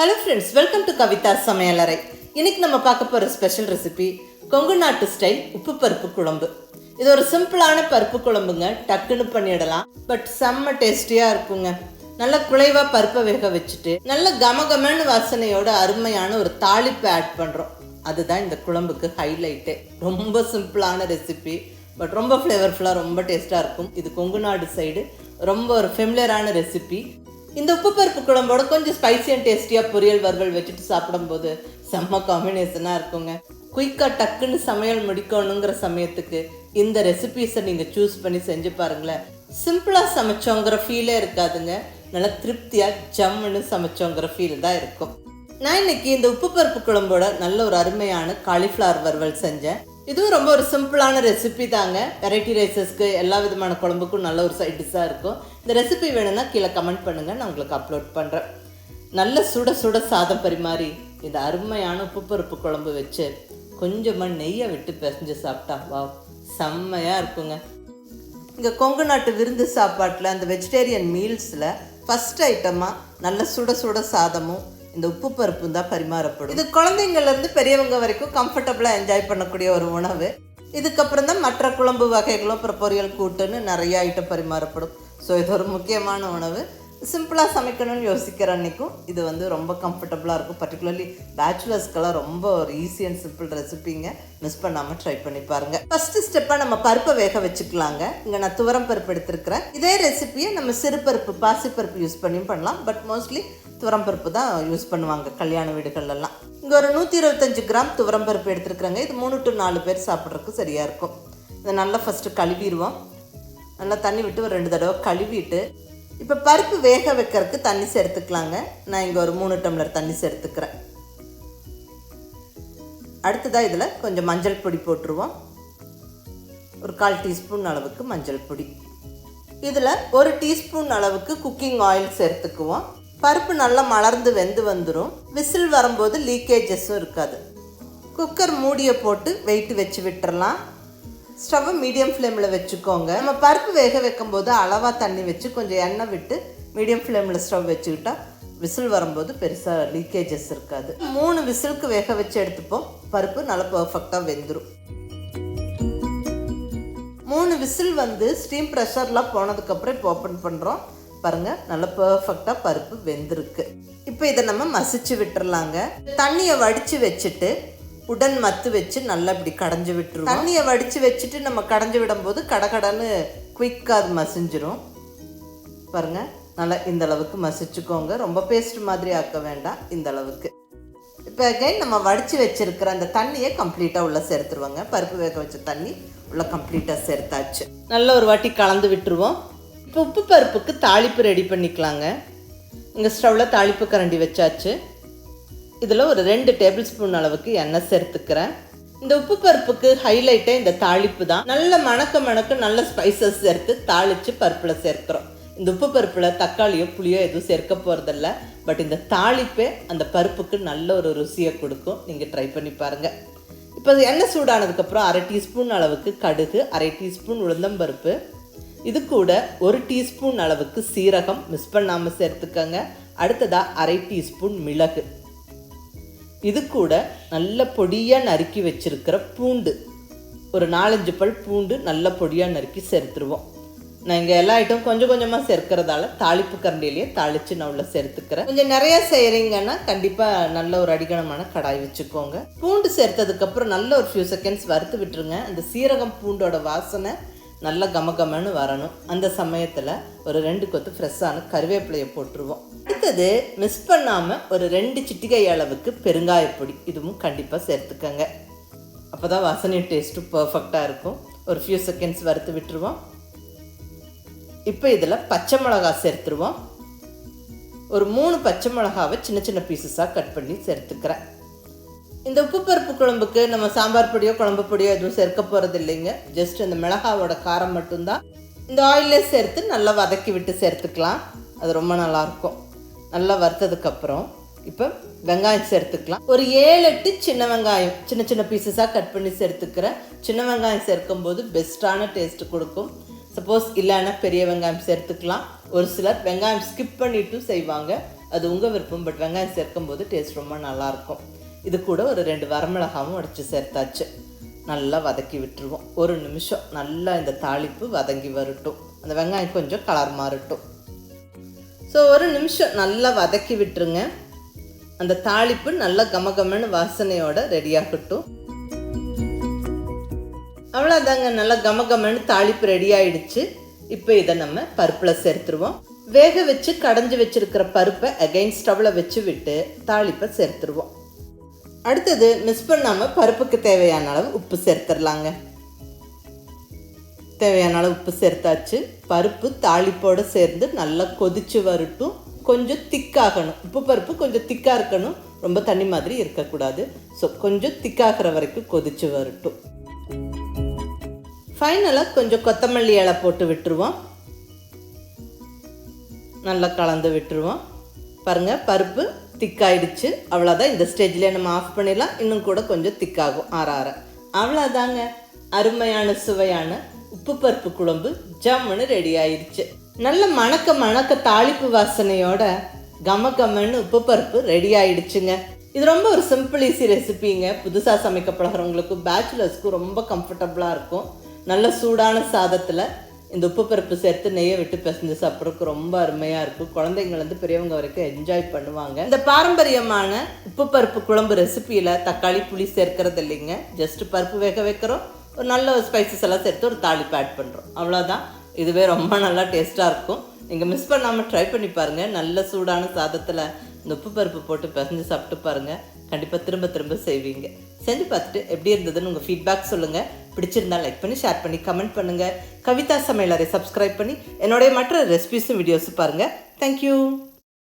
Hello friends welcome to Kavitha சமையலறை இன்னைக்கு நம்ம பார்க்க போகிற ஸ்பெஷல் ரெசிபி கொங்கு நாட்டு ஸ்டைல் உப்பு பருப்பு குழம்பு. இது ஒரு சிம்பிளான பருப்பு குழம்புங்க. டக்குன்னு பண்ணிடலாம். பட் செம்ம டேஸ்டியாக இருக்குங்க. நல்ல குழைவா பருப்பை வேக வச்சுட்டு நல்ல கமகமன்னு வாசனையோட அருமையான ஒரு தாளிப்பை ஆட் பண்ணுறோம் அதுதான் இந்த குழம்புக்கு ஹைலைட்டே ரொம்ப சிம்பிளான ரெசிபி பட் ரொம்ப ஃப்ளேவர்ஃபுல்லாக ரொம்ப டேஸ்ட்டாக இருக்கும். இது கொங்கு நாடு சைடு ரொம்ப ஒரு ஃபெமிலியரான ரெசிபி இந்த உப்பு பருப்பு குழம்போட கொஞ்சம் ஸ்பைசி அண்ட் டேஸ்டியாக பொரியல் வறுவல் வச்சுட்டு சாப்பிடும்போது செம்ம காம்பினேஷனாக இருக்குங்க. குயிக்காக டக்குன்னு சமையல் முடிக்கணுங்கிற சமயத்துக்கு இந்த ரெசிபீஸை நீங்கள் சூஸ் பண்ணி செஞ்சு பாருங்களேன். சிம்பிளாக சமைச்சோங்கிற ஃபீலே இருக்காதுங்க. நல்லா திருப்தியாக ஜம்முன்னு சமைச்சோங்கிற ஃபீல் தான் இருக்கும். நான் இன்னைக்கு இந்த உப்பு பருப்பு குழம்போட நல்ல ஒரு அருமையான காலிஃப்ளவர் வறுவல் செஞ்சேன். இதுவும் ரொம்ப ஒரு சிம்பிளான ரெசிபி தாங்க. வெரைட்டி ரைஸஸ்க்கு எல்லா விதமான குழம்புக்கும் நல்ல ஒரு சைட் டிஷ்ஷாக இருக்கும். இந்த ரெசிபி வேணும்னா கீழே கமெண்ட் பண்ணுங்கள் நான் உங்களுக்கு அப்லோட் பண்ணுறேன் நல்ல சுட சுட சாதம் பரிமாறி இந்த அருமையான உப்பு பருப்பு குழம்பு வச்சு கொஞ்சமாக நெய்யை விட்டு பிசைஞ்சு சாப்பிட்டா வா செம்மையாக இருக்குங்க. இங்கே கொங்கு நாட்டு விருந்து சாப்பாட்டில் அந்த வெஜிடேரியன் மீல்ஸில் ஃபஸ்ட் ஐட்டமாக நல்ல சுட சுட சாதமும் இந்த உப்பு பருப்பு தான் பரிமாறப்படும். இது குழந்தைங்கள்லேருந்து பெரியவங்க வரைக்கும் கம்ஃபர்டபுளாக என்ஜாய் பண்ணக்கூடிய ஒரு உணவு. இதுக்கப்புறம் தான் மற்ற குழம்பு வகைகளும் அப்புறம் பொரியல் கூட்டுன்னு நிறைய ஐட்டம் பரிமாறப்படும். ஸோ இது ஒரு முக்கியமான உணவு. சிம்பிளாக சமைக்கணும்னு யோசிக்கிற அன்னைக்கும் இது வந்து ரொம்ப கம்ஃபர்டபுளாக இருக்கும். பர்டிகுலர்லி பேச்சுலர்ஸ்க்கெல்லாம் ரொம்ப ஒரு ஈஸி அண்ட் சிம்பிள் ரெசிபிங்க மிஸ் பண்ணாமல் ட்ரை பண்ணி பாருங்கள் ஃபஸ்ட்டு ஸ்டெப்பாக நம்ம பருப்பை வேக வச்சுக்கலாங்க. இங்கே நான் துவரம் பருப்பு எடுத்திருக்கிறேன். இதே ரெசிபியை நம்ம சிறுபருப்பு பாசிப்பருப்பு யூஸ் பண்ணியும் பண்ணலாம். பட் மோஸ்ட்லி துவரம்பருப்பு தான் யூஸ் பண்ணுவாங்க கல்யாண வீடுகள்லாம் இங்கே ஒரு நூற்றி இருபத்தஞ்சு கிராம் துவரம் பருப்பு எடுத்துருக்குறாங்க. இது மூணு டு நாலு பேர் சாப்பிட்றதுக்கு சரியாக இருக்கும். இதை நல்லா ஃபஸ்ட்டு கழுவிடுவோம். நல்லா தண்ணி விட்டு ஒரு ரெண்டு தடவை கழுவிட்டு இப்போ பருப்பு வேக வைக்கிறதுக்கு தண்ணி சேர்த்துக்கலாங்க. நான் இங்கே ஒரு மூணு டம்ளர் தண்ணி சேர்த்துக்கிறேன். அடுத்ததாக இதில் கொஞ்சம் மஞ்சள் பொடி போட்டுருவோம். ஒரு கால் டீஸ்பூன் அளவுக்கு மஞ்சள் பொடி. இதில் ஒரு டீஸ்பூன் அளவுக்கு குக்கிங் ஆயில் சேர்த்துக்குவோம். பருப்பு நல்லா மலர்ந்து வெந்து வந்துடும் விசில் வரும்போது லீக்கேஜஸும் இருக்காது. குக்கர் மூடியை போட்டு வெயிட் வச்சு விட்டுறலாம். ஸ்டவ்வை மீடியம் ஃப்ளேமில் வச்சுக்கோங்க. நம்ம பருப்பு வேக வைக்கும்போது அளவாக தண்ணி வச்சு கொஞ்சம் எண்ணெய் விட்டு மீடியம் ஃப்ளேமில் ஸ்டவ் வச்சுக்கிட்டா விசில் வரும்போது பெருசாக லீக்கேஜஸ் இருக்காது. மூணு விசிலுக்கு வேக வச்சு எடுத்துப்போம். பருப்பு நல்லா பர்ஃபெக்டாக வெந்துடும் மூணு விசில் வந்து ஸ்டீம் ப்ரெஷர்லாம் போனதுக்கப்புறம் இப்போ ஓப்பன் பண்ணுறோம் பாருங்கள் நல்லா பர்ஃபெக்டாக பருப்பு வெந்திருக்கு. இப்போ இதை நம்ம மசிச்சு விட்டுறலாங்க. தண்ணியை வடித்து வச்சுட்டு உடன் மத்து வச்சு நல்லா இப்படி கடைஞ்சி விட்டுருவோம். தண்ணியை வடித்து வச்சுட்டு நம்ம கடைஞ்சி விடும்போது கடகடன்னு குயிக்காக அது மசிஞ்சிரும். பாருங்கள் நல்லா இந்த அளவுக்கு மசிச்சுக்கோங்க. ரொம்ப பேஸ்ட் மாதிரி ஆக்க வேண்டாம் இந்த அளவுக்கு. இப்போ அகைன் நம்ம வடித்து வச்சிருக்கிற அந்த தண்ணியை கம்ப்ளீட்டாக உள்ளே சேர்த்துருவோங்க. பருப்பு வேக வச்ச தண்ணி உள்ளே கம்ப்ளீட்டாக சேர்த்தாச்சு. நல்ல ஒரு வாட்டி கலந்து விட்டுருவோம். இப்போ உப்பு பருப்புக்கு தாளிப்பு ரெடி பண்ணிக்கலாங்க. இங்கே ஸ்டவ்வில் தாளிப்பு கரண்டி வச்சாச்சு. இதில் ஒரு ரெண்டு டேபிள் ஸ்பூன் அளவுக்கு எண்ணெய் சேர்த்துக்கிறேன். இந்த உப்பு பருப்புக்கு ஹைலைட்டே இந்த தாளிப்பு தான். நல்ல மணக்க மணக்க நல்ல ஸ்பைசஸ் சேர்த்து தாளித்து பருப்பில் சேர்க்குறோம். இந்த உப்பு பருப்பில் தக்காளியோ புளியோ எதுவும் சேர்க்க போகிறதில்ல பட் இந்த தாளிப்பே அந்த பருப்புக்கு நல்ல ஒரு ருசியை கொடுக்கும். நீங்கள் ட்ரை பண்ணி பாருங்கள் இப்போ எண்ணெய் சூடானதுக்கப்புறம் அரை டீஸ்பூன் அளவுக்கு கடுகு அரை டீஸ்பூன் உளுந்தம்பருப்பு இது கூட ஒரு டீஸ்பூன் அளவுக்கு சீரகம் மிஸ் பண்ணாமல் சேர்த்துக்கங்க. அடுத்ததாக அரை டீஸ்பூன் மிளகு. இது கூட நல்ல பொடியாக நறுக்கி வச்சிருக்கிற பூண்டு. ஒரு நாலஞ்சு பல் பூண்டு நல்ல பொடியாக நறுக்கி சேர்த்துருவோம். நான் இங்கே எல்லா ஐட்டம் கொஞ்சம் கொஞ்சமாக சேர்க்கிறதால தாளிப்பு கரண்டிலேயே தாளித்து நான் உள்ள சேர்த்துக்கிறேன். கொஞ்சம் நிறைய செய்கிறீங்கன்னா கண்டிப்பாக நல்ல ஒரு அடிகனமான கடாய் வச்சுக்கோங்க. பூண்டு சேர்த்ததுக்கப்புறம் நல்ல ஒரு ஃபியூ செகண்ட்ஸ் வறுத்து விட்டுருங்க. அந்த சீரகம் பூண்டோட வாசனை நல்ல கமகமன்னு வரணும். அந்த சமயத்தில் ஒரு ரெண்டு கொத்து ஃப்ரெஷ்ஷான கருவேப்பிலையை போட்டுருவோம். அடுத்தது மிஸ் பண்ணாமல் ஒரு ரெண்டு சிட்டிகை அளவுக்கு பெருங்காயப்பொடி இதுவும் கண்டிப்பாக சேர்த்துக்கங்க. அப்போ தான் வாசனை டேஸ்ட்டும் பர்ஃபெக்டாக இருக்கும். ஒரு ஃபியூ செகண்ட்ஸ் வறுத்து விட்டுருவோம். இப்போ இதில் பச்சை மிளகா சேர்த்துருவோம். ஒரு மூணு பச்சை மிளகாவை சின்ன சின்ன பீசஸாக கட் பண்ணி சேர்த்துக்கிறேன். இந்த உப்பு பருப்பு குழம்புக்கு நம்ம சாம்பார் பொடியோ குழம்பு பொடியோ எதுவும் சேர்க்க போகிறது இல்லைங்க. ஜஸ்ட் இந்த மிளகாவோட காரம் மட்டும்தான். இந்த ஆயிலே சேர்த்து நல்லா வதக்கி விட்டு சேர்த்துக்கலாம். அது ரொம்ப நல்லாயிருக்கும் நல்லா வறுத்ததுக்கப்புறம் இப்போ வெங்காயம் சேர்த்துக்கலாம். ஒரு ஏழு எட்டு சின்ன வெங்காயம் சின்ன சின்ன பீசஸாக கட் பண்ணி சேர்த்துக்கிறேன் சின்ன வெங்காயம் சேர்க்கும் போது பெஸ்ட்டான டேஸ்ட் கொடுக்கும். சப்போஸ் இல்லைன்னா பெரிய வெங்காயம் சேர்த்துக்கலாம். ஒரு சிலர் வெங்காயம் ஸ்கிப் பண்ணிட்டும் செய்வாங்க. அது உங்கள் விருப்பம் பட் வெங்காயம் சேர்க்கும் போது டேஸ்ட் ரொம்ப நல்லாயிருக்கும் இது கூட ஒரு ரெண்டு வரமிளகாவும் அடித்து சேர்த்தாச்சு. நல்லா வதக்கி விட்டுருவோம். ஒரு நிமிஷம் நல்லா இந்த தாளிப்பு வதங்கி வரட்டும். அந்த வெங்காயம் கொஞ்சம் கலர் மாறட்டும். ஸோ ஒரு நிமிஷம் நல்லா வதக்கி விட்டுருங்க. அந்த தாளிப்பு நல்லா கமகமன்னு வாசனையோட ரெடியாகட்டும் அவ்வளோதாங்க நல்லா கமகமன்னு தாளிப்பு ரெடி ஆயிடுச்சு. இப்போ இதை நம்ம பருப்பில் சேர்த்துருவோம். வேக வச்சு கடைஞ்சி வச்சுருக்கிற பருப்பை அகைன் ஸ்டவ்வில் வச்சு விட்டு தாளிப்பை சேர்த்துருவோம். அடுத்தது மிஸ் பண்ணாமல் பருப்புக்கு தேவையான அளவு உப்பு சேர்த்துடலாங்க. தேவையான அளவு உப்பு சேர்த்தாச்சு. பருப்பு தாளிப்போடு சேர்ந்து நல்லா கொதிச்சு வரட்டும். கொஞ்சம் திக்காகணும். உப்பு பருப்பு கொஞ்சம் திக்காக இருக்கணும். ரொம்ப தண்ணி மாதிரி இருக்கக்கூடாது. ஸோ கொஞ்சம் திக்காகிற வரைக்கும் கொதிச்சு வரட்டும். ஃபைனலாக கொஞ்சம் கொத்தமல்லி இலை போட்டு விட்டுருவோம். நல்லா கலந்து விட்டுருவோம். பாருங்கள் பருப்பு திக்காயிடுச்சு. அவ்வளோதான் இந்த ஸ்டேஜ்லேயே நம்ம ஆஃப் பண்ணிடலாம். இன்னும் கூட கொஞ்சம் திக்காகும் ஆற ஆற அவ்வளோதாங்க அருமையான சுவையான உப்பு பருப்பு குழம்பு ஜம்முன்னு ரெடி ஆயிடுச்சு. நல்ல மணக்க மணக்க தாளிப்பு வாசனையோட கம கமன்னு உப்பு பருப்பு ரெடி ஆயிடுச்சுங்க. இது ரொம்ப ஒரு சிம்பிள் ஈஸி ரெசிபிங்க புதுசாக சமைக்க பழகிறவங்களுக்கு பேச்சுலர்ஸ்க்கு ரொம்ப கம்ஃபர்டபுளாக இருக்கும். நல்ல சூடான சாதத்தில் இந்த உப்பு பருப்பு சேர்த்து நெய்யை விட்டு பிசைஞ்சு சாப்பிட்றதுக்கு ரொம்ப அருமையாக இருக்கும் குழந்தைங்கள்லேருந்து பெரியவங்க வரைக்கும் என்ஜாய் பண்ணுவாங்க. இந்த பாரம்பரியமான உப்பு பருப்பு குழம்பு ரெசிப்பியில் தக்காளி புளி சேர்க்கறது இல்லைங்க. ஜஸ்ட் பருப்பு வேக வைக்கிறோம். ஒரு நல்ல ஸ்பைசஸ் எல்லாம் சேர்த்து ஒரு தாளிப்பு ஆட் பண்ணுறோம் அவ்வளோதான் இதுவே ரொம்ப நல்லா டேஸ்ட்டாக இருக்கும். நீங்கள் மிஸ் பண்ணாமல் ட்ரை பண்ணி பாருங்கள் நல்ல சூடான சாதத்தில் இந்த உப்பு பருப்பு போட்டு பிசைஞ்சு சாப்பிட்டு பாருங்கள் கண்டிப்பாக திரும்ப திரும்ப செய்வீங்க. செஞ்சு பார்த்துட்டு எப்படி இருந்ததுன்னு உங்கள் ஃபீட்பேக் சொல்லுங்கள் பிடிச்சிருந்தா லைக் பண்ணி ஷேர் பண்ணி கமெண்ட் பண்ணுங்கள் கவிதா சமையலரை சப்ஸ்கிரைப் பண்ணி என்னுடைய மற்ற ரெசிபிஸும் வீடியோஸும் பாருங்கள் தேங்க்யூ